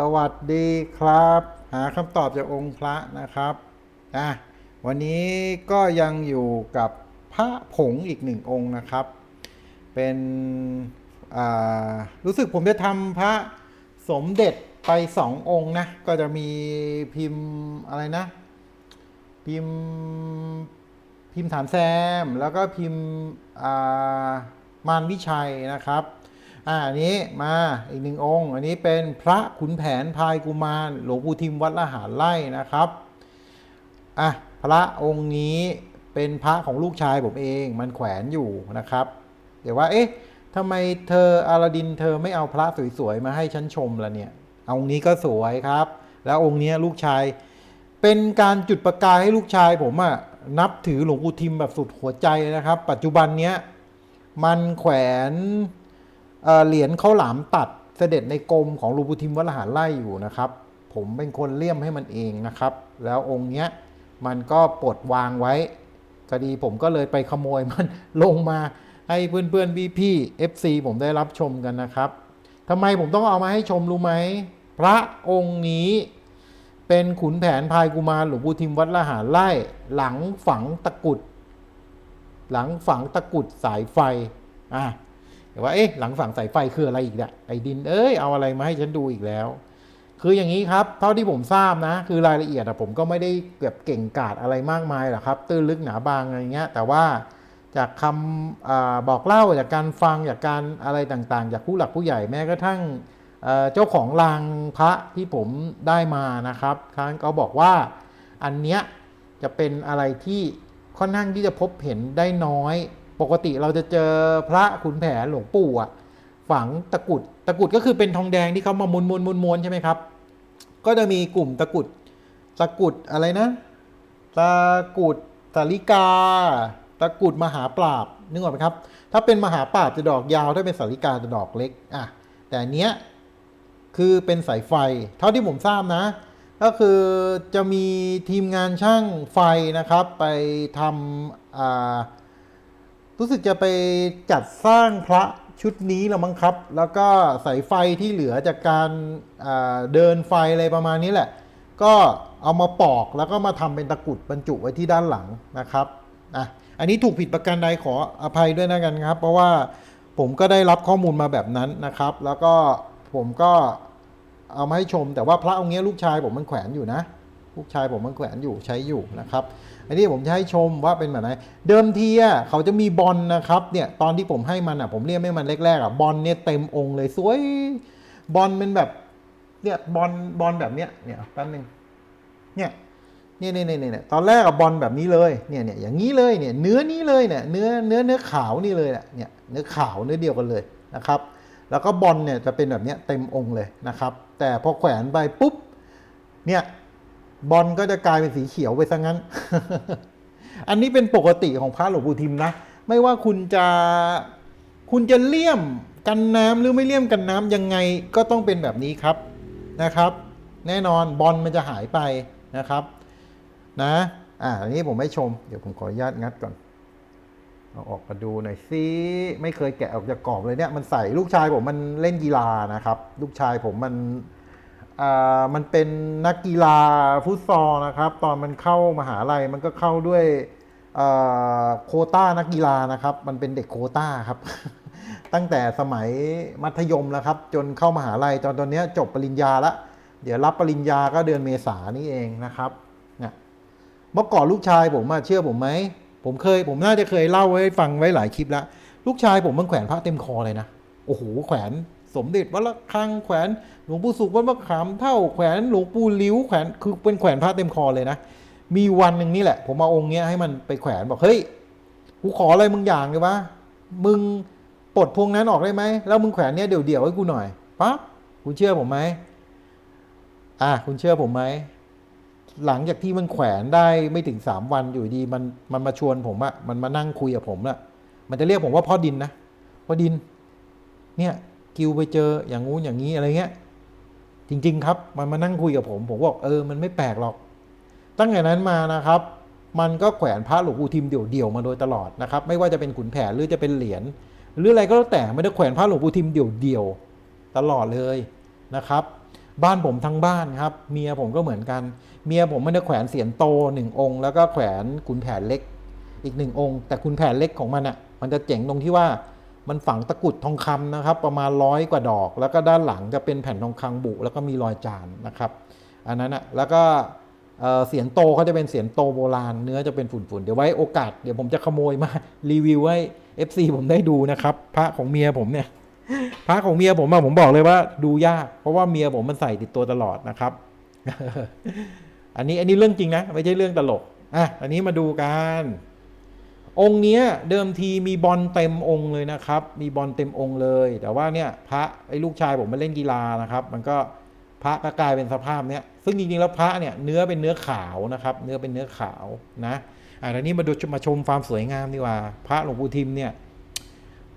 สวัสดีครับ หาคำตอบจากองค์พระนะครับอะวันนี้ก็ยังอยู่กับพระผงอีกหนึ่งองค์นะครับ เป็นอ่ารู้สึกผมจะทำพระสมเด็จไปสององค์นะ ก็จะมีพิมพ์อะไรนะ พิมพ์พิมพ์ฐานแซม แล้วก็พิมพ์อ่ามารวิชัยนะครับ อ่าอันนี้มาอีกหนึ่งองค์ อันนี้เป็นพระขุนแผนพายกุมารหลวงปู่ทิมวัดละหารไร่นะครับอะพระองค์นี้เป็นพระของลูกชายผมเองมันแขวนอยู่นะครับ เดี๋ยวว่าเอ๊ะทำไมเธออาราดินเธอไม่เอาพระสวยๆมาให้ฉันชมล่ะเนี่ยเอาองค์นี้ก็สวยครับ แล้วองค์นี้ลูกชาย เป็นการจุดประกายให้ลูกชายผมอะนับถือหลวงปู่ทิมแบบสุดหัวใจนะครับ ปัจจุบันเนี้ยมันแขวน เหรียญข้าวหลามตัดเสด็จในกรมของหลวงปู่ทิมวัดละหารไล่อยู่นะครับ ผมเป็นคนเลี่ยมให้มันเองนะครับ แล้วองค์เนี้ยมันก็ปลดวางไว้ก็ดีผมก็เลยไปขโมยมันลงมาให้เพื่อนๆพี่ๆ FC ผมได้รับชมกันนะครับทำไมผมต้องเอามาให้ชมรู้ไหมพระองค์นี้เป็นขุนแผนพายกุมารหลวงปู่ทิมวัดละหารไล่หลังฝังตะกุด หลังฝังตะกุดสายไฟอะ ว่าเอ๊ะหลังฝังสายไฟคืออะไรอีกเนี่ยไอ้ดินเอ้ยเอาอะไรมาให้ฉันดูอีกแล้ว คืออย่างนี้ครับ เท่าที่ผมทราบนะ คือรายละเอียดอะผมก็ไม่ได้แบบเก่งกาจอะไรมากมายหรอกครับ ตื้นลึกหนาบางอะไรเงี้ยแต่ว่าจากคำอบอกเล่าจากการฟังจากการอะไรต่างๆ จากผู้หลักผู้ใหญ่แม้กระทั่งเอ่อเจ้าของรางพระที่ผมได้มานะครับท่านก็บอกว่าอันเนี้ยจะเป็นอะไรที่ค่อนข้างที่จะพบเห็นได้น้อย ปกติเราจะเจอพระขุนแผนหลวงปู่อะฝังตะกุดตะกุดก็คือเป็นทองแดงที่เขามามุนมุนมุนมวนใช่ไหมครับ ก็จะมีกลุ่มตะกุดตะกุดอะไรนะ ตะกุดสาลิกา ตะกุดมหาปราบนึกออกไหมครับ ถ้าเป็นมหาปราบจะดอกยาวถ้าเป็นสาลิกาจะดอกเล็กอะแต่อันเนี้ยคือเป็นสายไฟ เท่าที่ผมทราบนะ ก็คือจะมีทีมงานช่างไฟนะครับ ไปทำอ่า รู้สึกจะไปจัดสร้างพระชุดนี้แล้วมั้งครับ แล้วก็สายไฟที่เหลือจากการเดินไฟอะไรประมาณนี้แหละ ก็เอามาปอกแล้วก็มาทำเป็นตะกุดบรรจุไว้ที่ด้านหลังนะครับอะอันนี้ถูกผิดประการใดขออภัยด้วยนะกันครับ เพราะว่าผมก็ได้รับข้อมูลมาแบบนั้นนะครับ แล้วก็ผมก็เอามาให้ชมแต่ว่าพระองค์เนี้ยลูกชายผมมันแขวนอยู่นะ ลูกชายผมมันแขวนอยู่ใช้อยู่นะครับ อันนี้ผมจะให้ชมว่าเป็นแบบไหน เดิมทีอะเขาจะมีบอลนะครับเนี่ยตอนที่ผมให้มันอะผมเรียกให้มันแรกๆอะบอลเนี่ยเต็มองค์เลยสวยบอลเป็นแบบเนี่ยบอลบอลแบบเนี้ยเนี่ยแป๊บนึงเนี่ยเนี่ยเนี่ยเนี่ยเนี่ยตอนแรกอะบอลแบบนี้เลยเนี่ยเนี่ยอย่างนี้เลยเนี่ยเนื้อนี้เลยเนี่ยเนื้อเนื้อเนื้อขาวนี่เลยเนี่ยเนื้อขาวเนื้อเดียวกันเลยนะครับ แล้วก็บอลเนี่ยจะเป็นแบบเนี้ยเต็มองค์เลยนะครับ แต่พอแขวนไปปุ๊บเนี่ย บอลก็จะกลายเป็นสีเขียวไปซะงั้น อันนี้เป็นปกติของพระหลวงปู่ทิมนะ ไม่ว่าคุณจะคุณจะเลี่ยมกันน้ำหรือไม่เลี่ยมกันน้ำยังไงก็ต้องเป็นแบบนี้ครับนะครับ แน่นอนบอลมันจะหายไปนะครับ นะอ่าอันนี้ผมไม่ชม เดี๋ยวผมขออนุญาตงัดก่อนเอาออกมาดูหน่อยสิไม่เคยแกะออกจากกรอบเลยเนี่ยมันใส่ลูกชายผมมันเล่นกีฬานะครับ ลูกชายผมมัน มันเป็นนักกีฬาฟุตซอลนะครับ ตอนมันเข้ามหาลัยมันก็เข้าด้วยโคต้านักกีฬานะครับ มันเป็นเด็กโคต้าครับ ตั้งแต่สมัยมัธยมแล้วครับ จนเข้ามหาลัยตอนตอนนี้จบปริญญาละเดี๋ยวรับปริญญาก็เดือนเมษานี่เองนะครับเนี่ยเมื่อก่อนลูกชายผมอะเชื่อผมไหมผมเคย ผมน่าจะเคยเล่าไว้ฟังไว้หลายคลิปแล้วลูกชายผมมันแขวนพระเต็มคอเลยนะโอ้โหแขวน สมเด็จวัดละคังแขวนหลวงปู่สุขวัดมะขามเท่าแขวนหลวงปู่ลิ้วแขวนคือเป็นแขวนพระเต็มคอเลยนะ มีวันหนึ่งนี่แหละ ผมเอาองค์เนี้ยให้มันไปแขวนบอกเฮ้ยกูขออะไรมึงอย่างเลยวะมึงปลดพวงนั้นออกได้ไหมแล้วมึงแขวนเนี้ยเดี่ยวๆให้กูหน่อยปั๊บคุณเชื่อผมไหมอะคุณเชื่อผมไหมหลังจากที่มันแขวนได้ไม่ถึงสามวันอยู่ดีมันมันมาชวนผมอะมันมานั่งคุยกับผมอะมันจะเรียกผมว่าพ่อดินนะพ่อดิน เนี่ย กิวไปเจออย่างงู้นอย่างนี้อะไรเงี้ย จริง ๆ ครับมันมานั่งคุยกับผม ผมบอกเออมันไม่แปลกหรอก ตั้งแต่นั้นมานะครับ มันก็แขวนพระหลวงปู่ทิมเดี่ยวๆมาโดยตลอดนะครับ ไม่ว่าจะเป็นขุนแผนหรือจะเป็นเหรียญหรืออะไรก็แล้วแต่ไม่ได้แขวนพระหลวงปู่ทิมเดี่ยวๆตลอดเลยนะครับ บ้านผมทั้งบ้านครับ เมียผมก็เหมือนกัน เมียผมมันจะแขวนเสียนโตหนึ่งองค์ แล้วก็แขวนขุนแผนเล็กอีกหนึ่งองค์ แต่ขุนแผนเล็กของมันอะ่ะมันจะเจ๋งตรงที่ว่า มันฝังตะกรุดทองคำนะครับ ประมาณร้อยกว่าดอก แล้วก็ด้านหลังจะเป็นแผ่นทองคำบุ แล้วก็มีรอยจานนะครับ อันนั้นอะแล้วก็เสียนโตเขาจะเป็นเสียนโตโบราณ เนื้อจะเป็นฝุ่นๆ เดี๋ยวไว้โอกาส เดี๋ยวผมจะขโมยมารีวิวให้ FC ผมได้ดูนะครับ พระของเมียผมเนี่ยพระของเมียผมอะผมบอกเลยว่าดูยาก เพราะว่าเมียผมมันใส่ติดตัวตลอดนะครับ อันนี้อันนี้เรื่องจริงนะ ไม่ใช่เรื่องตลกอะอันนี้มาดูกัน องค์เนี้ยเดิมทีมีบอลเต็มองค์เลยนะครับ มีบอลเต็มองค์เลย แต่ว่าเนี่ยพระไอ้ลูกชายผมมาเล่นกีฬานะครับ มันก็พระก็กลายเป็นสภาพเนี้ยซึ่งจริงๆแล้วพระเนี่ยเนื้อเป็นเนื้อขาวนะครับ เนื้อเป็นเนื้อขาวนะอะทีนี้มาดูมาชมความสวยงามดีกว่า พระหลวงปู่ทิมเนี่ย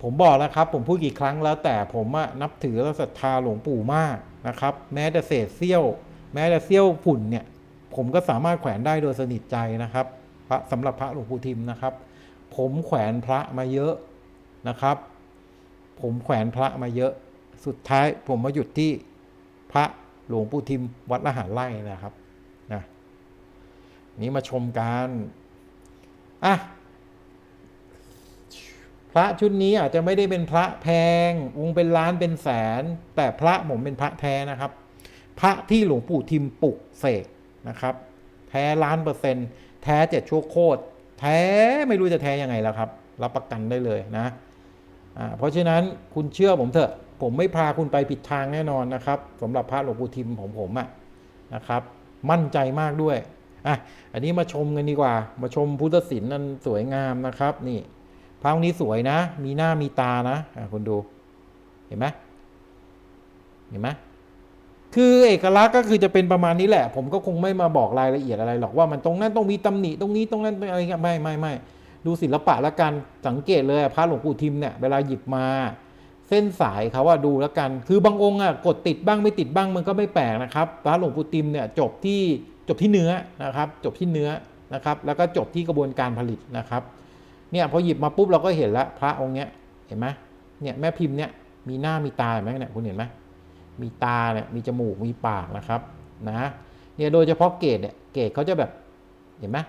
ผมบอกแล้วครับ ผมพูดกี่ครั้งแล้วแต่ผมอะนับถือและศรัทธาหลวงปู่มากนะครับ แม้แต่เศษเสี้ยว แม้แต่เสี้ยวฝุ่นเนี่ย ผมก็สามารถแขวนได้โดยสนิทใจนะครับพระสำหรับพระหลวงปู่ทิมนะครับ ผมแขวนพระมาเยอะนะครับ ผมแขวนพระมาเยอะ สุดท้ายผมมาหยุดที่พระหลวงปู่ทิมวัดละหารไร่นะครับนะนี้มาชมกันอะพระชุดนี้อาจจะไม่ได้เป็นพระแพง องค์เป็นล้านเป็นแสน แต่พระผมเป็นพระแท้นะครับ พระที่หลวงปู่ทิมปลุกเสกนะครับ แท้ล้านเปอร์เซ็นต์แท้เจ็ดชั่วโคตร แท้ไม่รู้จะแท้ยังไงแล้วครับ รับประกันได้เลยนะเพราะฉะนั้นคุณเชื่อผมเถอะผมไม่พาคุณไปผิดทางแน่นอนนะครับสำหรับพระหลวงปู่ทิมของผมอะนะครับ มั่นใจมากด้วยอะอันนี้มาชมกันดีกว่า มาชมพุทธศิลป์นันสวยงามนะครับ นี่พระองค์นี้สวยนะ มีหน้ามีตานะะคุณดูเห็นไหมเห็นไหม คือเอกลักษณ์ก็คือจะเป็นประมาณนี้แหละ ผมก็คงไม่มาบอกรายละเอียดอะไรหรอกว่ามันตรงนั้นต้องมีตำหนิตรงนี้ตรงนั้นอะไรเงี้ยไม่ไม่ไม่ดูศิลปะละกันสังเกตเลยพระหลวงปู่ทิมเนี่ยเวลาหยิบมาเส้นสายเขาว่าดูแล้วกัน คือบางองค์อะกดติดบ้างไม่ติดบ้างมันก็ไม่แปลกนะครับพระหลวงปู่ทิมเนี่ยจบที่จบที่เนื้อนะครับ จบที่เนื้อนะครับ แล้วก็จบที่กระบวนการผลิตนะครับ เนี่ยพอหยิบมาปุ๊บเราก็เห็นแล้วพระองค์เนี้ยเห็นไหมเนี่ยแม่พิมพ์เนี่ยมีหน้ามีตาเห็นไหมเนี่ยคุณเห็นไหม มีตาเนี่ยมีจมูกมีปากนะครับนะเนี่ยโดยเฉพาะเกรดเนี่ยเกรดเขาจะแบบเห็นไหม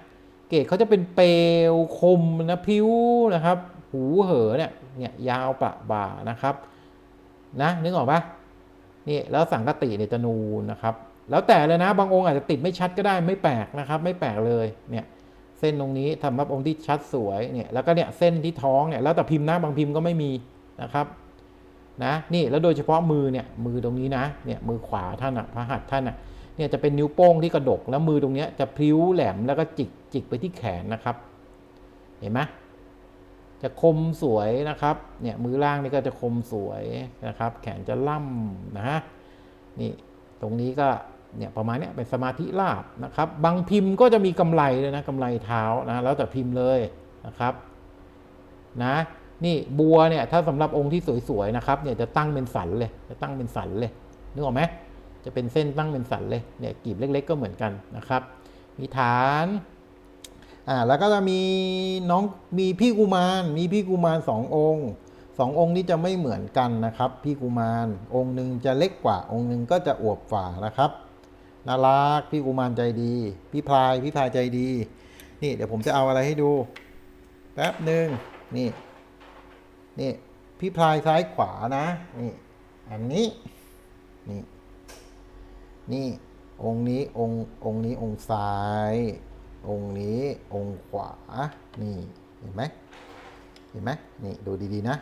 เกรดเขาจะเป็นเปลวคมนะพิ้วนะครับ หูเหอเนี่ยเนี่ยยาวประบ่านะครับนะนึกออกปะนี่แล้วสังกติเนี่ยจะนูนนะครับ แล้วแต่เลยนะบางองค์อาจจะติดไม่ชัดก็ได้ไม่แปลกนะครับ ไม่แปลกเลยเนี่ยเส้นตรงนี้ทำรับองค์ที่ชัดสวยเนี่ยแล้วก็เนี่ยเส้นที่ท้องเนี่ยแล้วแต่พิมพ์นะบางพิมพ์ก็ไม่มีนะครับ นะนี่แล้วโดยเฉพาะมือเนี่ยมือตรงนี้นะเนี่ยมือขวาท่านอะพระหัตถ์ท่านอะเนี่ยจะเป็นนิ้วโป้งที่กระดกแล้วมือตรงเนี้ยจะพลิ้วแหลมแล้วก็จิกจิกไปที่แขนนะครับ เห็นไหมจะคมสวยนะครับเนี่ยมือล่างนี่ก็จะคมสวยนะครับ แขนจะล่ำนะฮะนี่ตรงนี้ก็เนี่ยประมาณเนี้ยเป็นสมาธิลาบนะครับ บางพิมพ์ก็จะมีกำไรเลยนะกำไรเท้านะแล้วแต่พิมพ์เลยนะครับนะ นี่บัวเนี่ยถ้าสำหรับองค์ที่สวยๆนะครับเนี่ยจะตั้งเป็นสันเลยจะตั้งเป็นสันเลยนึกออกไหมจะเป็นเส้นตั้งเป็นสันเลยเนี่ยกีบเล็ก ๆ ก็เหมือนกันนะครับ มีฐานอ่าแล้วก็จะมีน้องมีพี่กุมารมีพี่กุมารสององค์สององค์นี้จะไม่เหมือนกันนะครับ พี่กุมารองค์หนึ่งจะเล็กกว่า องค์หนึ่งก็จะอวบฝ่านะครับน่ารักพี่กุมารใจดี พี่พลายพี่พลายใจดี นี่เดี๋ยวผมจะเอาอะไรให้ดูแป๊บหนึ่งนี่ นี่พี่พลายซ้ายขวานะนี่อันนี้นี่นี่องค์นี้องค์องค์นี้องค์ซ้าย องค์นี้องค์ขวานี่เห็นไหมเห็นไหมนี่ดูดีๆนะ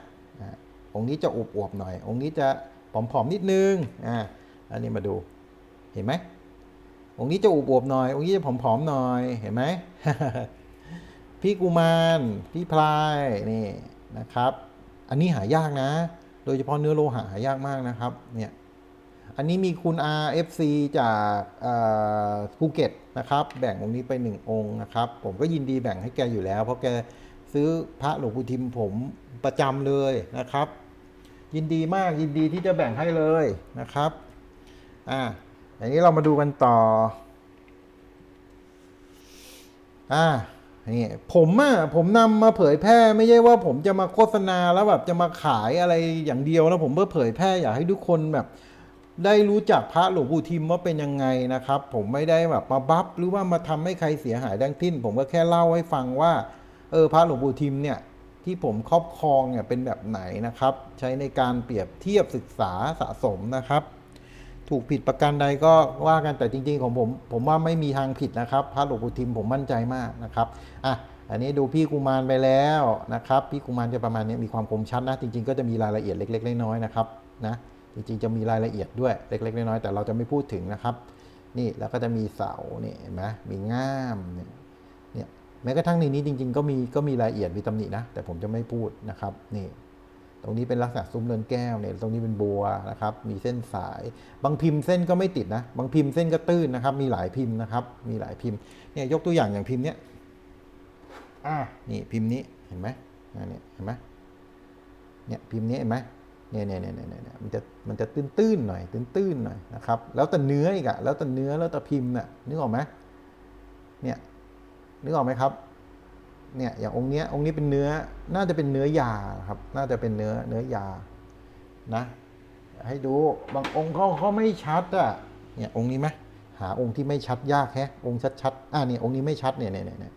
องค์นี้จะอวบๆหน่อย องค์นี้จะผอมๆนิดนึงอ่าอันนี้มาดูเห็นไหมองค์นี้จะอวบๆหน่อย องค์นี้จะผอมๆหน่อยเห็นไหมพี่กุมารพี่พลายนี่นะครับ อันนี้หายากนะ โดยเฉพาะเนื้อโลหะหายากมากนะครับ เนี่ย อันนี้มีคุณ RFC จากอ่อภูเก็ตนะครับ แบ่งองค์นี้ไปหนึ่งองค์นะครับ ผมก็ยินดีแบ่งให้แกอยู่แล้ว เพราะแกซื้อพระหลวงปู่ทิมผมประจำเลยนะครับ ยินดีมากยินดีที่จะแบ่งให้เลยนะครับ อ่าอย่างนี้เรามาดูกันต่อ อ่า นี่ผมอะผมนำมาเผยแพร่ไม่ใช่ว่าผมจะมาโฆษณาแล้วแบบจะมาขายอะไรอย่างเดียวนะผมเพื่อเผยแพร่อยากให้ทุกคนแบบ ได้รู้จักพระหลวงปู่ทิมว่าเป็นยังไงนะครับ ผมไม่ได้แบบมาบัฟหรือว่ามาทำให้ใครเสียหายดังทิ้น ผมก็แค่เล่าให้ฟังว่าเออพระหลวงปู่ทิมเนี่ยที่ผมครอบครองเนี่ยเป็นแบบไหนนะครับ ใช้ในการเปรียบเทียบศึกษาสะสมนะครับ ถูกผิดประการใดก็ว่ากันแต่จริง ๆ ของผม ผมว่าไม่มีทางผิดนะครับพระหลวงปู่ทิมผมมั่นใจมากนะครับอะอันนี้ดูพี่กุมารไปแล้วนะครับ พี่กุมารจะประมาณนี้มีความคมชัดนะ จริง ๆ ก็จะมีรายละเอียดเล็ก ๆ น้อยๆนะครับนะจริงๆจะมีรายละเอียดด้วยเล็ก ๆ น้อยๆแต่เราจะไม่พูดถึงนะครับ นี่แล้วก็จะมีเสาเนี่เห็นไหมมีง่ามเนี่ยเนี่ยแม้กระทั่งในนี้จริง ๆ ก็มีก็มีรายละเอียดมีตำหนินะแต่ผมจะไม่พูดนะครับนี่ รงนี้เป็นลักษณะซุ้มเรือนแก้วเนี่ยตรงนี้เป็นบัวนะครับ มีเส้นสาย บางพิมพ์เส้นก็ไม่ติดนะ บางพิมพ์เส้นก็ตื้นนะครับ มีหลายพิมพ์นะครับ มีหลายพิมพ์เนี่ยยกตัวอย่างอย่างพิมพ์เนี้ยอ่านี่พิมพ์นี้เห็นไหมอ่าเนี่ยเห็นไหมเนี่ยพิมพ์นี้เห็นไหมเนี่ยเนี่ยเนี่ยเนี่ยเนี่ยมันจะมันจะตื้นตื้นๆหน่อยตื้นตื้นๆหน่อยนะครับ แล้วแต่เนื้ออีกอะแล้วแต่เนื้อแล้วแต่พิมพ์น่ะนึกออกไหมเนี่ยนึกออกไหมครับ เนี่ยอย่างองค์เนี้ยองค์นี้เป็นเนื้อน่าจะเป็นเนื้อยาครับน่าจะเป็นเนื้อเนื้อยานะให้ดูบางองค์เขาเขาไม่ชัดอะเนี่ยองค์นี้ไหมหาองค์ที่ไม่ชัดยากแฮะองค์ชัดๆอ่าเนี่ยองค์นี้ไม่ชัดเนี่ยเนี่ยเนี่ย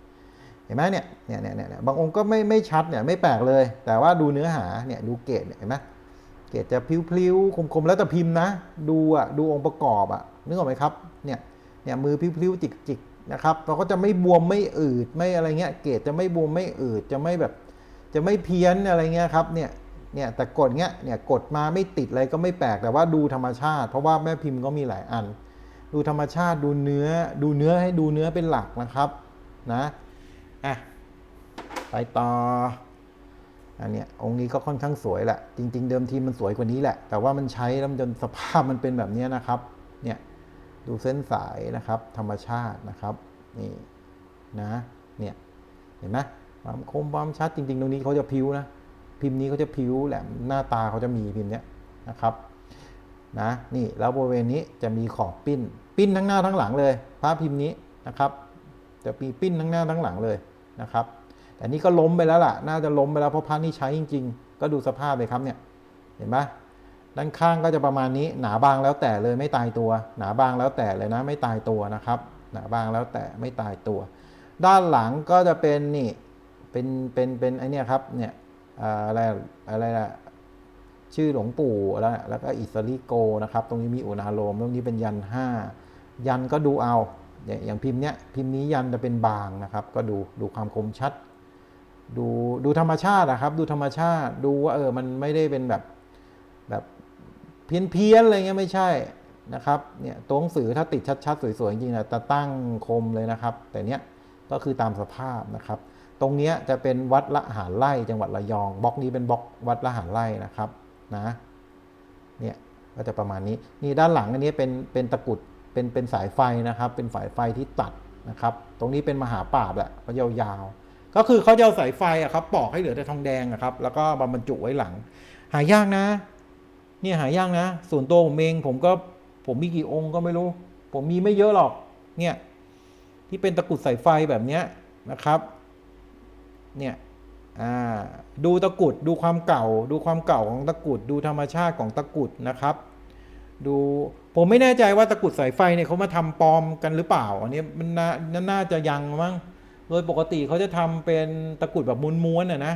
เห็นไหมเนี่ยเนี่ยเนี่ยเนี่ยบางองค์ก็ไม่ไม่ชัดเนี่ยไม่แปลกเลย แต่ว่าดูเนื้อหาเนี่ยดูเกรดเนี่ยเห็นไหมเกรดจะพลิ้วๆคมๆแล้วแต่พิมพ์นะ ดูอะดูองค์ประกอบอะนึกออกไหมครับเนี่ยเนี่ยมือพลิ้วๆจิกๆ นะครับเราก็จะไม่บวมไม่อืดไม่อะไรเงี้ยเกรดจะไม่บวมไม่อืดจะไม่แบบจะไม่เพี้ยนอะไรเงี้ยครับเนี่ยเนี่ยแต่กดเงี้ยเนี่ยกดมาไม่ติดอะไรก็ไม่แปลกแต่ว่าดูธรรมชาติ เพราะว่าแม่พิมพ์ก็มีหลายอัน ดูธรรมชาติดูเนื้อดูเนื้อให้ดูเนื้อเป็นหลักนะครับนะอะไปต่ออันเนี้ยองค์นี้ก็ค่อนข้างสวยแหละจริง ๆ เดิมทีมันสวยกว่านี้แหละ แต่ว่ามันใช้แล้วจนสภาพมันเป็นแบบนี้นะครับเนี่ย ดูเส้นสายนะครับ ธรรมชาตินะครับ นี่นะเนี่ยเห็นไหมความคมความชัดจริง ๆ ตรงนี้เขาจะพิ้วนะพิมพ์นี้เขาจะพิ้วแหลมหน้าตาเขาจะมีพิมพ์เนี้ยนะครับนะนี่แล้วบริเวณนี้จะมีขอบปิ้น ปิ้นทั้งหน้าทั้งหลังเลยพระพิมพ์นี้นะครับ จะมีปิ้นทั้งหน้าทั้งหลังเลยนะครับ แต่นี่ก็ล้มไปแล้วล่ะ น่าจะล้มไปแล้วเพราะพระนี่ใช้จริง ๆ ก็ดูสภาพเลยครับเนี่ยเห็นไหม ด้านข้างก็จะประมาณนี้หนาบางแล้วแต่เลยไม่ตายตัว หนาบางแล้วแต่เลยนะไม่ตายตัวนะครับ หนาบางแล้วแต่ไม่ตายตัว ด้านหลังก็จะเป็นนี่เป็นเป็นเป็นไอเนี่ยครับเนี่ยอะไรอะไรนะชื่อหลวงปู่แล้วแล้วก็อิสริโกนะครับ ตรงนี้มีอุณาโลมตรงนี้เป็นยันห้ายันก็ดูเอาอย่างพิมพ์เนี้ยพิมพ์นี้ยันจะเป็นบางนะครับ ก็ดูดูความคมชัด ดูดูธรรมชาตินะครับ ดูธรรมชาติดูว่าเออมันไม่ได้เป็นแบบ พี้ยนเพี้ยนๆอะไรเงี้ยไม่ใช่นะครับเนี่ยตัวหนังสือถ้าติดชัดๆ สวยๆ จริงๆนะจะตั้งคมเลยนะครับ แต่เนี้ยก็คือตามสภาพนะครับ ตรงเนี้ยจะเป็นวัดละหารไร่จังหวัดระยองบล็อกนี้เป็นบล็อกวัดละหารไร่นะครับนะเนี่ยก็จะประมาณนี้นี่ด้านหลังอันนี้เป็นเป็นตะกุดเป็นเป็นสายไฟนะครับ เป็นสายไฟที่ตัดนะครับ ตรงนี้เป็นมหาปราบแหละเขายาวๆ ก็คือเขาจะเอาสายไฟอะครับปอกให้เหลือแต่ทองแดงอะครับแล้วก็บรรจุไว้หลัง หายากนะ เนี่ยหายากนะ ส่วนตัวผมเองผมก็ผมมีกี่องค์ก็ไม่รู้ ผมมีไม่เยอะหรอกเนี่ยที่เป็นตะกุดสายไฟแบบเนี้ยนะครับเนี่ยอ่าดูตะกุดดูความเก่า ดูความเก่าของตะกุดดูธรรมชาติของตะกุดนะครับ ดูผมไม่แน่ใจว่าตะกุดสายไฟเนี่ยเขามาทำปลอมกันหรือเปล่า อันนี้มันน่าน่าจะยังมั้งโดยปกติเขาจะทำเป็นตะกุดแบบม้วนๆน่ะนะ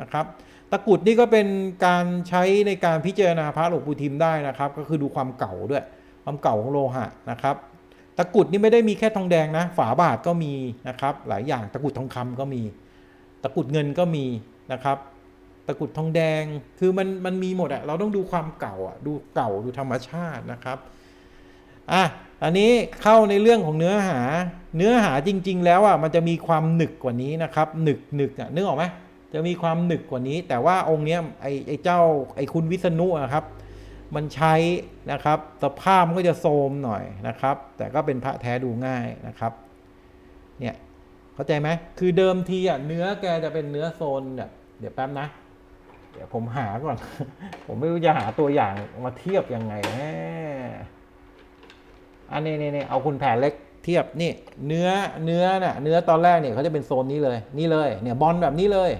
นะครับ ตะกุดนี่ก็เป็นการใช้ในการพิจารณาพระหลวงปู่ทิมได้นะครับ ก็คือดูความเก่าด้วย ความเก่าของโลหะนะครับ ตะกุดนี่ไม่ได้มีแค่ทองแดงนะ ฝาบาทก็มีนะครับ หลายอย่างตะกุดทองคำก็มี ตะกุดเงินก็มีนะครับ ตะกุดทองแดงคือมันมันมีหมดอะเราต้องดูความเก่าอะดูเก่าดูธรรมชาตินะครับอะอันนี้เข้าในเรื่องของเนื้อหา เนื้อหาจริง ๆ แล้วอะมันจะมีความหนึกกว่านี้นะครับ หนึกหนึกอะนึกออกไหม จะมีความหนึกกว่านี้ แต่ว่าองค์เนี้ยไอไอเจ้าไอ้คุณวิษณุอะครับ มันใช้นะครับสภาพมันก็จะโทมหน่อยนะครับ แต่ก็เป็นพระแท้ดูง่ายนะครับ เนี่ยเข้าใจไหมคือเดิมทีอะเนื้อแกจะเป็นเนื้อโซนแบบเดี๋ยวแป๊บนะ เดี๋ยวผมหาก่อน ผมไม่รู้จะหาตัวอย่างมาเทียบยังไงแน่อันนี้นี่นี่เอาคุณแผนเล็กเทียบนี่เนื้อเนื้อน่ะเนื้อตอนแรกเนี่ยเขาจะเป็นโซนนี้เลย นี่เลยเนี่ยบอลแบบนี้เลย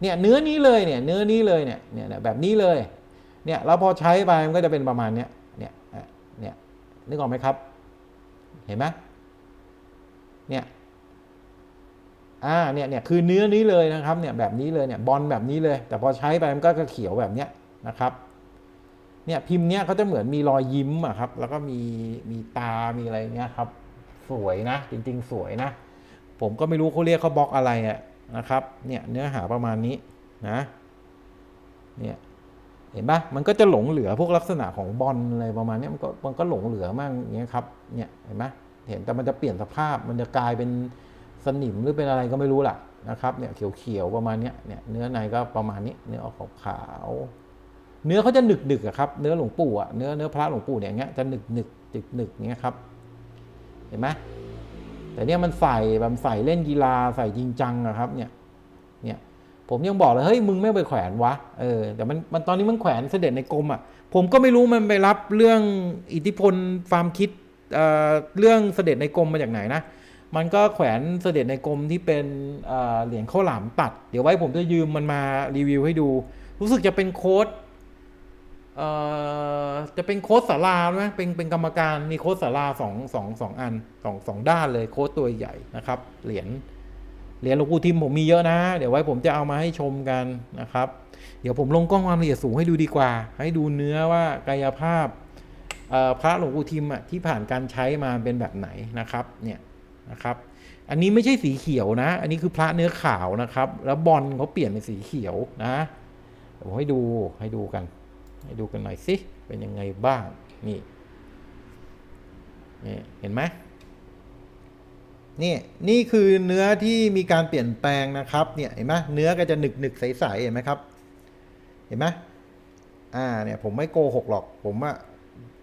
เนี่ยเนื้อนี้เลยเนี่ยเนื้อนี้เลยเนี่ยเนี่ยแบบนี้เลยเนี่ยแล้วพอใช้ไปมันก็จะเป็นประมาณเนี้ยเนี่ยเนี่ยนึกออกไหมครับ เห็นไหมเนี่ยอ่าเนี่ยเนี่ยคือเนื้อนี้เลยนะครับเนี่ยแบบนี้เลยเนี่ยบอลแบบนี้เลย แต่พอใช้ไปมันก็เขียวแบบเนี้ยนะครับเนี่ยพิมพ์เนี้ยเขาจะเหมือนมีรอยยิ้มอะครับ แล้วก็มีมีตา มีอะไรเงี้ยครับ สวยนะ จริง ๆ สวยนะ ผมก็ไม่รู้เขาเรียกเขาบล็อกอะไรอะ นะครับ เนี่ยเนื้อหาประมาณนี้นะ เนี่ยเห็นปะมันก็จะหลงเหลือพวกลักษณะของบอลอะไรประมาณนี้มันก็มันก็หลงเหลือมากอย่างเงี้ยครับ เนี่ยเห็นไหมเห็นแต่มันจะเปลี่ยนสภาพ มันจะกลายเป็นสนิมหรือเป็นอะไรก็ไม่รู้ล่ะนะครับ เนี่ยเขียวๆประมาณนี้เนี่ยเนื้อในก็ประมาณนี้ เนื้อออกขาวเนื้อเขาจะหนึกหนึกๆอะครับ เนื้อหลวงปู่อะเนื้อเนื้อพระหลวงปู่เนี่ยอย่างเงี้ยจะหนึกหนึกจึกหนึกอย่างเงี้ยครับ เห็นไหม แต่เนี่ยมันใส่แบบใส่เล่นกีฬาใส่จริงจังอะครับเนี่ยเนี่ยผมยังบอกเลยเฮ้ยมึงไม่ไปแขวนวะเออแต่มันมันตอนนี้มันแขวนเสด็จในกรมอะผมก็ไม่รู้มันไปรับเรื่องอิทธิพลความคิดเอ่อเรื่องเสด็จในกรมมาจากไหนนะมันก็แขวนเสด็จในกรมที่เป็นเอ่อเหรียญข้าวหลามตัด เดี๋ยวไว้ผมจะยืมมันมารีวิวให้ดู รู้สึกจะเป็นโค้ด จะเป็นโค้ดสาราไหมเป็นเป็นกรรมการมีโค้ดสาราสองสองสองอันสองสองด้านเลยโค้ดตัวใหญ่นะครับ เหรียญเหรียญหลวงปู่ทิมผมมีเยอะนะ เดี๋ยวไว้ผมจะเอามาให้ชมกันนะครับ เดี๋ยวผมลงกล้องความละเอียดสูงให้ดูดีกว่า ให้ดูเนื้อว่ากายภาพพระหลวงปู่ทิมอะที่ผ่านการใช้มาเป็นแบบไหนนะครับเนี่ยนะครับอันนี้ไม่ใช่สีเขียวนะ อันนี้คือพระเนื้อขาวนะครับ แล้วบอลเขาเปลี่ยนเป็นสีเขียวนะเดี๋ยวผมให้ดูให้ดูกัน ดูกันหน่อยสิ เป็นยังไงบ้างนี่นี่เห็นไหมนี่นี่คือเนื้อที่มีการเปลี่ยนแปลงนะครับเนี่ยเห็นไหมเนื้อก็จะหนึกหนึกใสๆเห็นไหมครับ เห็นไหมอ่าเนี่ยผมไม่โกหกหรอก ผมอะ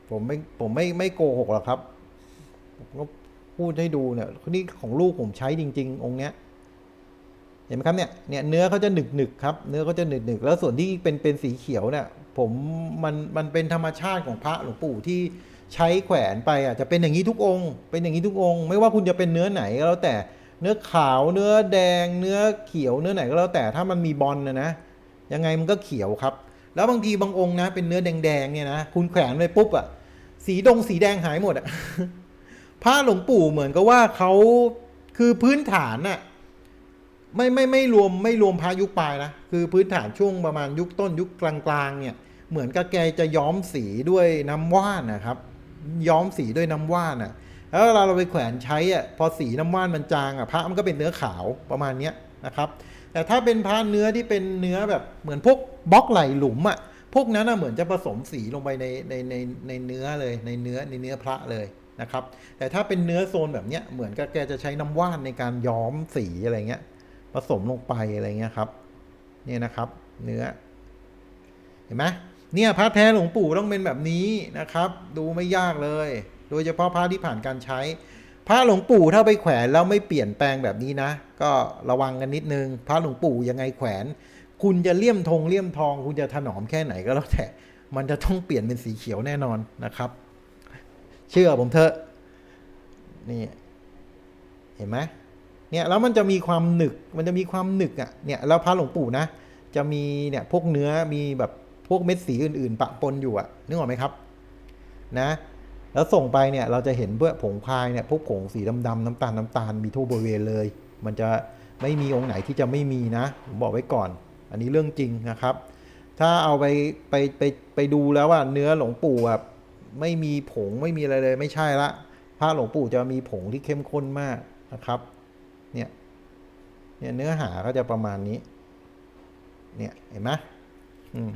ผมไม่ผมไม่ไม่โกหกหรอกครับผมก็พูดให้ดูเนี่ยนี่ของลูกผมใช้จริง ๆ องค์เนี้ย ห็นไหมครับเนี่ยเนี่ยเนื้อเขาจะหนึกหนึกครับเนื้อเขาจะหนึกหนึกแล้วส่วนที่เป็นเป็นสีเขียวเนี่ยผมมันมันเป็นธรรมชาติของพระหลวงปู่ที่ใช้แขวนไปอะจะเป็นอย่างนี้ทุกองค์ เป็นอย่างนี้ทุกองค์ ไม่ว่าคุณจะเป็นเนื้อไหนก็แล้วแต่เนื้อขาวเนื้อแดง เนื้อเขียวเนื้อไหนก็แล้วแต่ถ้ามันมีบอลนะนะยังไงมันก็เขียวครับ แล้วบางทีบางองค์นะ เป็นเนื้อแดงๆเนี่ยนะคุณแขวนไปปุ๊บอะสีดงสีแดงหายหมดอะพระหลวงปู่เหมือนกับว่าเขาคือพื้นฐานน่ะ ไม่ไม่ไม่รวมไม่รวมพายุคปลายนะ คือพื้นฐานช่วงประมาณยุคต้นยุคกลางๆเนี่ยเหมือนกับแกจะย้อมสีด้วยน้ำว่านนะครับ ย้อมสีด้วยน้ำว่านอะแล้วเวลาเราไปแขวนใช้อะพอสีน้ำว่านมันจางอะพระมันก็เป็นเนื้อขาวประมาณเนี้ยนะครับ แต่ถ้าเป็นพระเนื้อที่เป็นเนื้อแบบเหมือนพวกบล็อกไหลหลุมอะพวกนั้นอะเหมือนจะผสมสีลงไปในในในในเนื้อเลยในเนื้อในเนื้อพระเลยนะครับ แต่ถ้าเป็นเนื้อโซนแบบเนี้ยเหมือนกับแกจะใช้น้ำว่านในการย้อมสีอะไรเงี้ย ผสมลงไปอะไรเงี้ยครับนี่นะครับ เนื้อ เห็นไหมเนี่ยพระแท้หลวงปู่ต้องเป็นแบบนี้นะครับ ดูไม่ยากเลย โดยเฉพาะพระที่ผ่านการใช้พระหลวงปู่ถ้าไปแขวนแล้วไม่เปลี่ยนแปลงแบบนี้นะ ก็ระวังกันนิดนึง พระหลวงปู่ยังไงแขวน คุณจะเลี่ยมทงเลี่ยมทอง คุณจะถนอมแค่ไหนก็แล้วแต่มันจะต้องเปลี่ยนเป็นสีเขียวแน่นอนนะครับ เชื่อผมเถอะนี่เห็นไหม เนี่ยแล้วมันจะมีความหนึกมันจะมีความหนึกอะเนี่ยแล้วพระหลวงปู่นะจะมีเนี่ยพวกเนื้อมีแบบพวกเม็ดสีอื่นๆ ปะปนอยู่อะนึกออกไหมครับนะแล้วส่งไปเนี่ยเราจะเห็นเพื่อผงพายเนี่ยพวกผงสีดำๆน้ำตาลน้ำตาลมีทั่วบริเวณเลย มันจะไม่มีองค์ไหนที่จะไม่มีนะผมบอกไว้ก่อน อันนี้เรื่องจริงนะครับ ถ้าเอาไปไปไปไปดูแล้วว่าเนื้อหลวงปู่แบบไม่มีผงไม่มีอะไรเลยไม่ใช่ละพระหลวงปู่จะมีผงที่เข้มข้นมากนะครับ เนี่ยเนี่ยเนื้อหาก็จะประมาณนี้ เนี่ยเห็นไหมอืม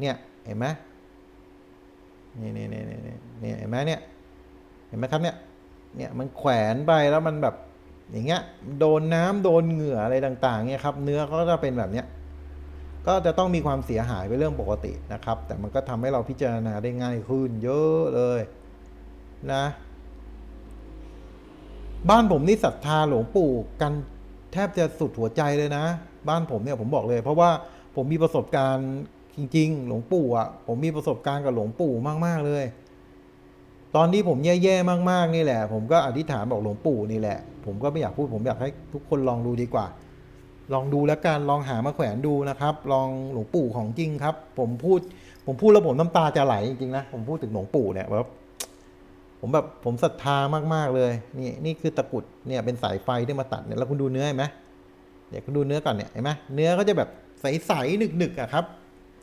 เนี่ยเห็นไหมนี่นี่นี่นี่นี่เนี่ยเห็นไหมเนี่ยเห็นไหมครับเนี่ยเนี่ยมันแขวนไปแล้วมันแบบอย่างเงี้ยโดนน้ำโดนเหงื่ออะไรต่างๆเนี่ยครับเนื้อก็จะเป็นแบบเนี้ยก็จะต้องมีความเสียหายเป็นเรื่องปกตินะครับ แต่มันก็ทำให้เราพิจารณาได้ง่ายขึ้นเยอะเลยนะ บ้านผมนี่ศรัทธาหลวงปู่กันแทบจะสุดหัวใจเลยนะ บ้านผมเนี่ยผมบอกเลย เพราะว่าผมมีประสบการณ์จริง ๆ หลวงปู่อะผมมีประสบการณ์กับหลวงปู่มากๆเลย ตอนที่ผมแย่ๆมากๆนี่แหละ ผมก็อธิษฐานบอกหลวงปู่นี่แหละ ผมก็ไม่อยากพูด ผมอยากให้ทุกคนลองดูดีกว่า ลองดูแล้วกันลองหามาแขวนดูนะครับ ลองหลวงปู่ของจริงครับ ผมพูด ผมพูดแล้วผมน้ำตาจะไหลจริงๆนะผมพูดถึงหลวงปู่เนี่ยแบบ ผมแบบผมศรัทธามากๆเลยนี่นี่คือตะกุดเนี่ยเป็นสายไฟที่มาตัดเนี่ยแล้วคุณดูเนื้อเห็นไหมเดี๋ยวคุณดูเนื้อก่อนเนี่ยเห็นไหมเนื้อก็จะแบบใสๆหนึกๆอะครับ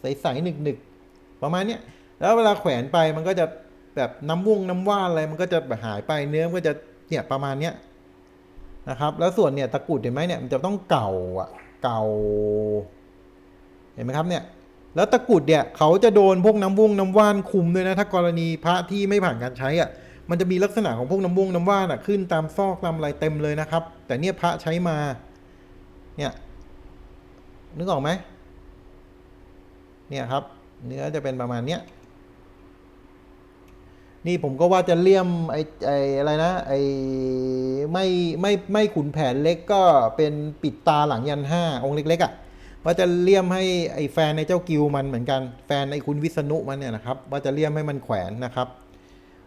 ใสๆหนึกๆประมาณเนี้ยแล้วเวลาแขวนไปมันก็จะแบบน้ำวงน้ำว่านอะไรมันก็จะหายไปเนื้อมันก็จะเนี่ยประมาณเนี้ยนะครับ แล้วส่วนเนี่ยตะกุดเห็นไหมเนี่ยมันจะต้องเก่าอะเก่า เห็นไหมครับเนี่ยแล้วตะกุดเนี่ยเขาจะโดนพวกน้ำวงน้ำว่านคุมด้วยนะถ้ากรณีพระที่ไม่ผ่านการใช้อะ มันจะมีลักษณะของพวกน้ำว่วงน้ำว่านอะขึ้นตามซอกตามอะไรเต็มเลยนะครับ แต่เนี่ยพระใช้มา เนี่ยนึกออกไหมเนี่ยครับ เนื้อจะเป็นประมาณเนี้ยนี่ผมก็ว่าจะเลี่ยมไอ้ไอ้อะไรนะไอ้ไม่ไม่ไม่ขุนแผนเล็กก็เป็นปิดตาหลังยันห้าองค์เล็กๆอะ่ะว่าจะเลี่ยมให้ไอ้แฟนในเจ้ากิวมันเหมือนกันแฟนไอ้คุณวิษณุมันเนี่ยนะครับ ว่าจะเลี่ยมให้มันแขวนนะครับ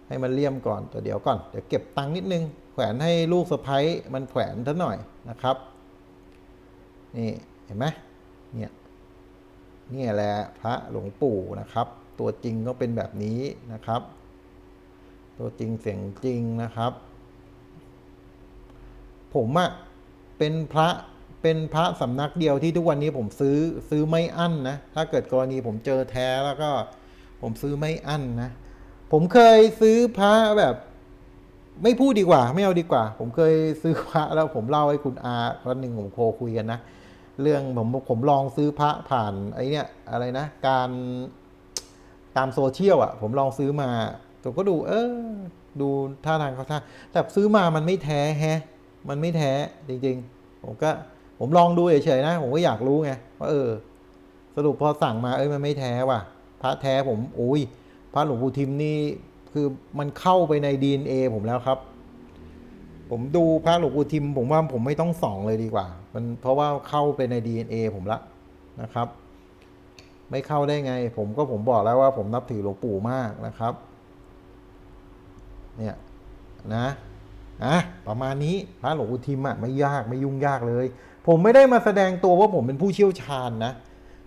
ให้มันเลี่ยมก่อนแต่เดี๋ยวก่อนเดี๋ยวเก็บตังค์นิดนึง แขวนให้ลูกสะพ้ยมันแขวนซะหน่อยนะครับ นี่เห็นไหมเนี่ยเนี่ยแหละพระหลวงปู่นะครับ ตัวจริงก็เป็นแบบนี้นะครับ ตัวจริงเสียงจริงนะครับ ผมอะเป็นพระเป็นพระสำนักเดียวที่ทุกวันนี้ผมซื้อซื้อไม่อั้นนะถ้าเกิดกรณีผมเจอแท้แล้วก็ผมซื้อไม่อั้นนะ ผมเคยซื้อพระแบบ ไม่พูดดีกว่า ไม่เอาดีกว่า ผมเคยซื้อพระแล้วผมเล่าให้คุณอาคนหนึ่งผมโคคุยกันนะ เรื่องผมผมลองซื้อพระผ่านไอ้เนี่ยอะไรนะ การตามโซเชียลอะ ผมลองซื้อมาผมก็ดู เออ ดูท่าทางเขาท่าแต่ซื้อมามันไม่แท้แฮะ มันไม่แท้จริง ๆ ผมก็ผมลองดูเฉยๆนะ ผมก็อยากรู้ไงว่าเออ สรุปพอสั่งมาเอ้ยมันไม่แท้ว่ะพระแท้ผมโอ้ย พระหลวงปู่ทิมนี่คือมันเข้าไปใน DNA ผมแล้วครับ ผมดูพระหลวงปู่ทิม ผมว่าผมไม่ต้องส่องเลยดีกว่า มันเพราะว่าเข้าไปใน DNA ผมละนะครับ ไม่เข้าได้ไง ผมก็ผมบอกแล้วว่าผมนับถือหลวงปู่มากนะครับ เนี่ยนะอะประมาณนี้พระหลวงปู่ทิมอะไม่ยากไม่ยุ่งยากเลย ผมไม่ได้มาแสดงตัวว่าผมเป็นผู้เชี่ยวชาญนะ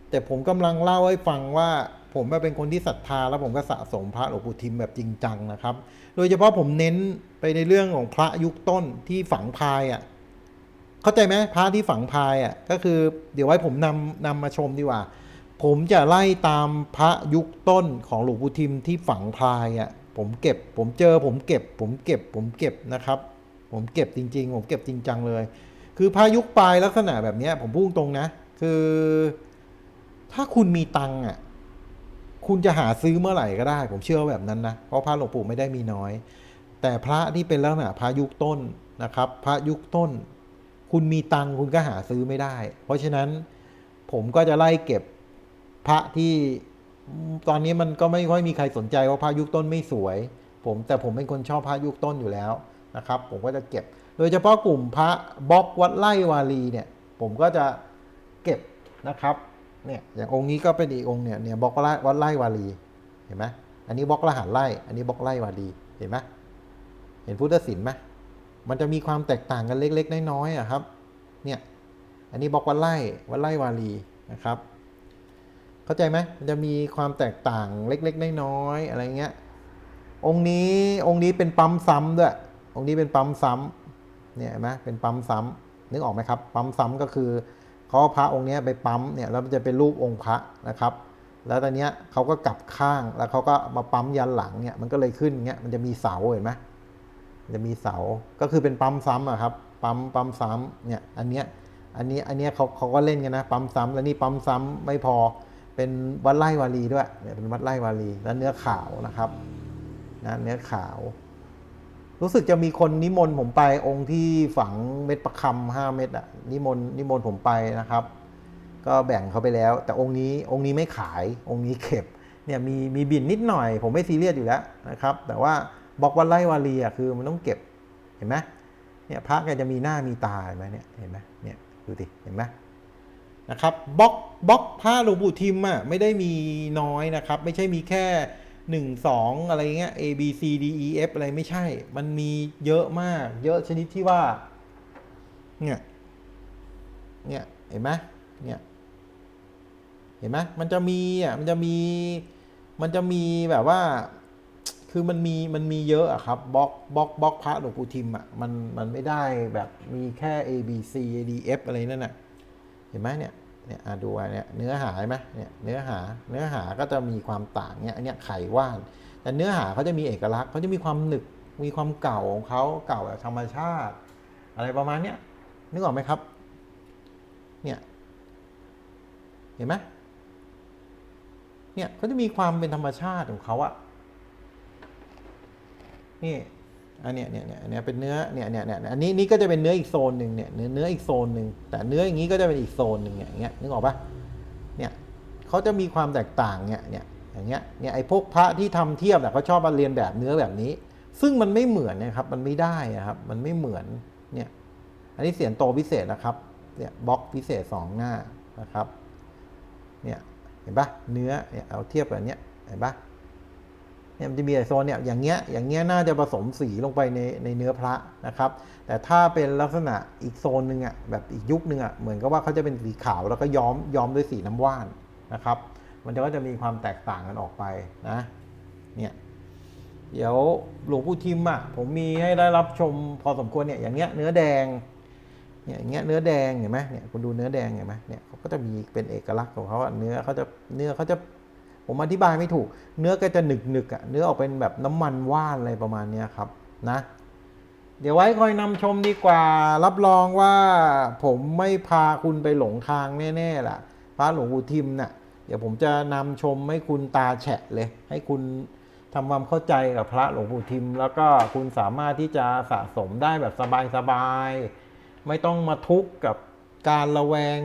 แต่ผมกำลังเล่าให้ฟังว่า ผมเป็นคนที่ศรัทธาแล้วผมก็สะสมพระหลวงปู่ทิมแบบจริงจังนะครับ โดยเฉพาะผมเน้นไปในเรื่องของพระยุคต้นที่ฝังพายอะเข้าใจไหมพระที่ฝังพายอะก็คือเดี๋ยวไว้ผมนำนำมาชมดีกว่า ผมจะไล่ตามพระยุคต้นของหลวงปู่ทิมที่ฝังพายอะผมเก็บผมเจอผมเก็บ ผมเก็บผมเก็บนะครับ ผมเก็บจริง ๆ ผมเก็บจริงจังเลย คือพายุคปลายลักษณะแบบนี้ผมพูดตรงนะ คือ ถ้าคุณมีตังค์อะ คุณจะหาซื้อเมื่อไหร่ก็ได้ ผมเชื่อว่าแบบนั้นนะ เพราะพระหลวงปู่ไม่ได้มีน้อย แต่พระที่เป็นลักษณะพระยุคต้นนะครับ พระยุคต้น คุณมีตังคุณก็หาซื้อไม่ได้ เพราะฉะนั้นผมก็จะไล่เก็บพระที่ตอนนี้มันก็ไม่ค่อยมีใครสนใจว่าพระยุคต้นไม่สวย ผมแต่ผมเป็นคนชอบพระยุคต้นอยู่แล้วนะครับ ผมก็จะเก็บ โดยเฉพาะกลุ่มพระบล็อกวัดไล่วาลีเนี่ย ผมก็จะเก็บนะครับ เนี่ยอย่างองค์นี้ก็เป็นอีกองค์เนี่ยเนี่ยบล็อกวัดไล่วาลีเห็นไหมอันนี้บล็อกรหัสไล่อันนี้บล็อกไล่วาลีเห็นไหมเห็นพุทธศิลป์ไหมมันจะมีความแตกต่างกันเล็ก ๆ น้อยๆอะครับเนี่ยอันนี้บล็อกวัดไล่วัดไล่วาลีนะครับเข้าใจไหมมันจะมีความแตกต่างเล็ก ๆ น้อยๆอะไรเงี้ยองค์นี้องค์นี้เป็นปั๊มซ้ำด้วยองค์นี้เป็นปั๊มซ้ำเนี่ยเห็นไหมเป็นปั๊มซ้ำนึกออกไหมครับ ปั๊มซ้ำก็คือ เขาพระองค์นี้ไปปั๊มเนี่ยแล้วมันจะเป็นรูปองค์พระนะครับ แล้วตอนนี้เขาก็กลับข้างแล้วเขาก็มาปั๊มยันหลังเนี่ยมันก็เลยขึ้นเงี้ยมันจะมีเสาเห็นไหมจะมีเสาก็คือเป็นปั๊มซ้ำอะครับปั๊มปั๊มซ้ำเนี่ยอันเนี้ยอันนี้อันเนี้ยเขาเขาก็เล่นกันนะปั๊มซ้ำแล้วนี่ปั๊มซ้ำไม่พอเป็นวัดไล่วาลีด้วยเนี่ยเป็นวัดไล่วาลีแล้วเนื้อขาวนะครับนะเนื้อขาว รู้สึกจะมีคนนิมนต์ผมไปองค์ที่ฝังเม็ดประคำห้าเม็ดอะนิมนต์นิมนต์ผมไปนะครับ ก็แบ่งเขาไปแล้ว แต่องค์นี้องค์นี้ไม่ขายองค์นี้เก็บเนี่ยมีมีบินนิดหน่อย ผมไม่ซีเรียสอยู่แล้วนะครับ แต่ว่าบอกวัดไล่วาลีอะคือมันต้องเก็บเห็นไหมเนี่ยพระแกจะมีหน้ามีตาเห็นไหมเนี่ยเห็นไหมเนี่ยดูดิเห็นไหมนะครับบล็อกบล็อกผ้าหลวงปู่ทิมอะไม่ได้มีน้อยนะครับ ไม่ใช่มีแค่ หนึ่งสองอะไรเงี้ย A B C D E F อะไรไม่ใช่ มันมีเยอะมาก เยอะชนิดที่ว่า เนี่ย เนี่ย เห็นไหมเนี่ย เห็นไหมมันจะมีอะ มันจะมี มันจะมีแบบว่า คือมันมี มันมีเยอะอะครับ บล็อก บล็อก บล็อกพระหลวงปู่ทิมอะมัน มันไม่ได้แบบมีแค่ A B C A D F อะไรนั่นน่ะเห็นไหมเนี่ย เนี่ยดูอะเนี่ยเนื้อหาไหมเนี่ยเนื้อหาเนื้อหาก็จะมีความต่างเนี่ยอันเนี้ยไขว่านแต่เนื้อหาเขาจะมีเอกลักษณ์เขาจะมีความหนึบมีความเก่าของเขาเก่าแบบธรรมชาติ อะไรประมาณเนี้ยนึกออกไหมครับ เนี่ยเห็นไหมเนี่ยเขาจะมีความเป็นธรรมชาติของเขาอะนี่ อันเนี้ยเนี่ยเนี่ยเนี้ยเป็นเนื้อเนี่ยเนี่ยเนี่ยอันนี้นี่ก็จะเป็นเนื้ออีกโซนหนึ่งเนี่ยเนื้อเนื้ออีกโซนหนึ่งแต่เนื้ออย่างนี้ก็จะเป็นอีกโซนหนึ่งเนี่ยอย่างเงี้ยนึกออกปะเนี่ยเขาจะมีความแตกต่างเนี่ยเนี่ยอย่างเงี้ยเนี่ยไอ้พวกพระที่ทำเทียบเนี่ยเขาชอบมาเรียนแบบเนื้อแบบนี้ ซึ่งมันไม่เหมือนนะครับมันไม่ได้อะครับมันไม่เหมือนเนี่ยอันนี้เสียงโตพิเศษนะครับเนี่ยบล็อกพิเศษสองหน้านะครับเนี่ยเห็นปะเนื้อเนี่ยเอาเทียบกับนเนี้ยเห็นปะ เนี่ยมันจะมีไอโซนเนี่ยอย่างเงี้ยอย่างเงี้ยน่าจะผสมสีลงไปในในเนื้อพระนะครับ แต่ถ้าเป็นลักษณะอีกโซนหนึ่งอะแบบอีกยุคหนึ่งอะเหมือนกับว่าเขาจะเป็นสีขาวแล้วก็ย้อมย้อมด้วยสีน้ำว่านนะครับ มันจะก็จะมีความแตกต่างกันออกไปนะเนี่ยเดี๋ยวหลวงปู่ทิมอะผมมีให้ได้รับชมพอสมควรเนี่ยอย่างเงี้ยเนื้อแดงเนี่ยอย่างเงี้ยเนื้อแดงเห็นไหมเนี่ยคุณดูเนื้อแดงเห็นไหมเนี่ยเขาก็จะมีเป็นเอกลักษณ์ของเขาอะเนื้อเขาจะเนื้อเขาจะ ผมอธิบายไม่ถูก เนื้อก็จะหนึกหนึกๆอะเนื้อออกเป็นแบบน้ำมันว่านอะไรประมาณนี้ครับนะ เดี๋ยวไว้คอยนำชมดีกว่า รับรองว่าผมไม่พาคุณไปหลงทางแน่ๆล่ะ พระหลวงปู่ทิมน่ะเดี๋ยวผมจะนำชมให้คุณตาแฉะเลย ให้คุณทำความเข้าใจกับพระหลวงปู่ทิม แล้วก็คุณสามารถที่จะสะสมได้แบบสบายๆไม่ต้องมาทุกข์กับการระแวง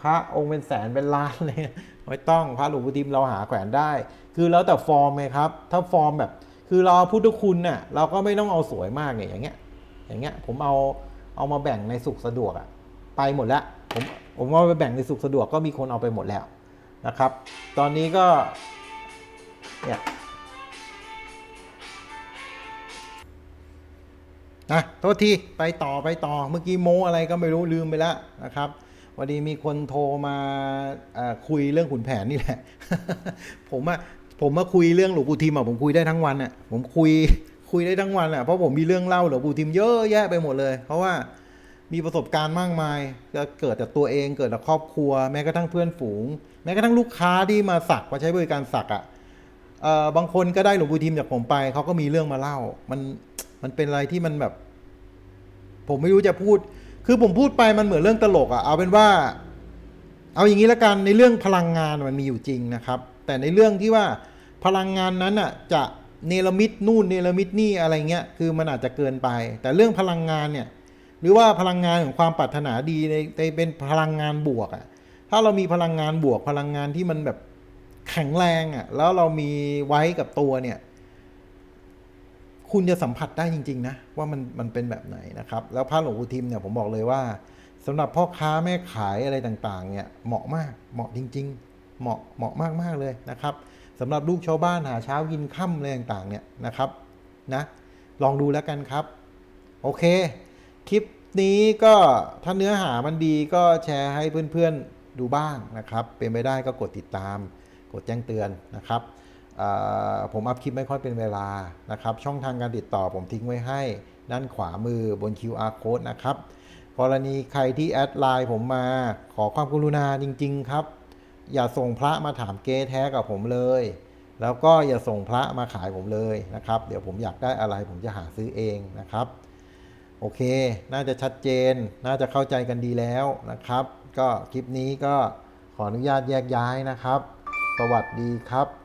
พระองค์เป็นแสนเป็นล้านเลย ไม่ต้องพระหลวงปู่ทิมเราหาแขวนได้ คือแล้วแต่ฟอร์มไงครับ ถ้าฟอร์มแบบ คือเราพุทธคุณเน่ะเราก็ไม่ต้องเอาสวยมากเนี่ยอย่างเงี้ย อย่างเงี้ยผมเอาเอามาแบ่งในสุขสะดวกอะไปหมดแล้วผมผมเอาไปแบ่งในสุขสะดวกก็มีคนเอาไปหมดแล้วนะครับ ตอนนี้ก็เนี่ยนะโทษที ไปต่อไปต่อเมื่อกี้โมอะไรก็ไม่รู้ลืมไปแล้วนะครับ วันดีมีคนโทรมาคุยเรื่องขุนแผนนี่แหละ ผมอะผมมาคุยเรื่องหลวงปู่ทิมอะผมคุยได้ทั้งวันอะผมคุยคุยได้ทั้งวันอะเพราะผมมีเรื่องเล่าหลวงปู่ทิมเยอะแยะไปหมดเลย เพราะว่ามีประสบการณ์มากมายจะเกิดจากตัวเองเกิดจากครอบครัว แม้กระทั่งเพื่อนฝูง แม้กระทั่งลูกค้าที่มาสักมาใช้บริการสักอะเอ่อบางคนก็ได้หลวงปู่ทิมจากผมไปเขาก็มีเรื่องมาเล่า มันมันเป็นอะไรที่มันแบบ ผมไม่รู้จะพูด คือผมพูดไปมันเหมือนเรื่องตลกอะ่ะเอาเป็นว่า เอาอย่างนี้ละกันในเรื่องพลังงานมันมีอยู่จริงนะครับ แต่ในเรื่องที่ว่าพลังงานนั้นอะจะเนรมิตนู่นเนรมิตนี่อะไรเงี้ยคือมันอาจจะเกินไป แต่เรื่องพลังงานเนี่ยหรือว่าพลังงานของความปรารถนาดีในในเป็นพลังงานบวกอะ่ะถ้าเรามีพลังงานบวกพลังงานที่มันแบบแข็งแรงอะ่ะแล้วเรามีไว้กับตัวเนี่ย คุณจะสัมผัสได้จริง ๆ นะ ว่ามันมันเป็นแบบไหนนะครับ แล้วพระหลวงปู่ทิมเนี่ยผมบอกเลยว่าสำหรับพ่อค้าแม่ขายอะไรต่างๆเนี่ยเหมาะมากเหมาะจริง ๆ เหมาะเหมาะมากๆเลยนะครับสำหรับลูกชาวบ้านหาเช้ากินค่ำอะไรต่างๆเนี่ยนะครับนะลองดูแล้วกันครับ โอเค คลิปนี้ก็ถ้าเนื้อหามันดีก็แชร์ให้เพื่อนๆดูบ้างนะครับ เป็นไปได้ก็กดติดตาม กดแจ้งเตือนนะครับ ผมอัพคลิปไม่ค่อยเป็นเวลานะครับ ช่องทางการติดต่อผมทิ้งไว้ให้ด้านขวามือบน QR code นะครับ กรณีใครที่แอดไลน์ผมมาขอความกรุณาจริง ๆ ครับ อย่าส่งพระมาถามเก๊แท้กับผมเลย แล้วก็อย่าส่งพระมาขายผมเลยนะครับ เดี๋ยวผมอยากได้อะไรผมจะหาซื้อเองนะครับ โอเค น่าจะชัดเจน น่าจะเข้าใจกันดีแล้วนะครับ ก็คลิปนี้ก็ขออนุญาตแยกย้ายนะครับ สวัสดีครับ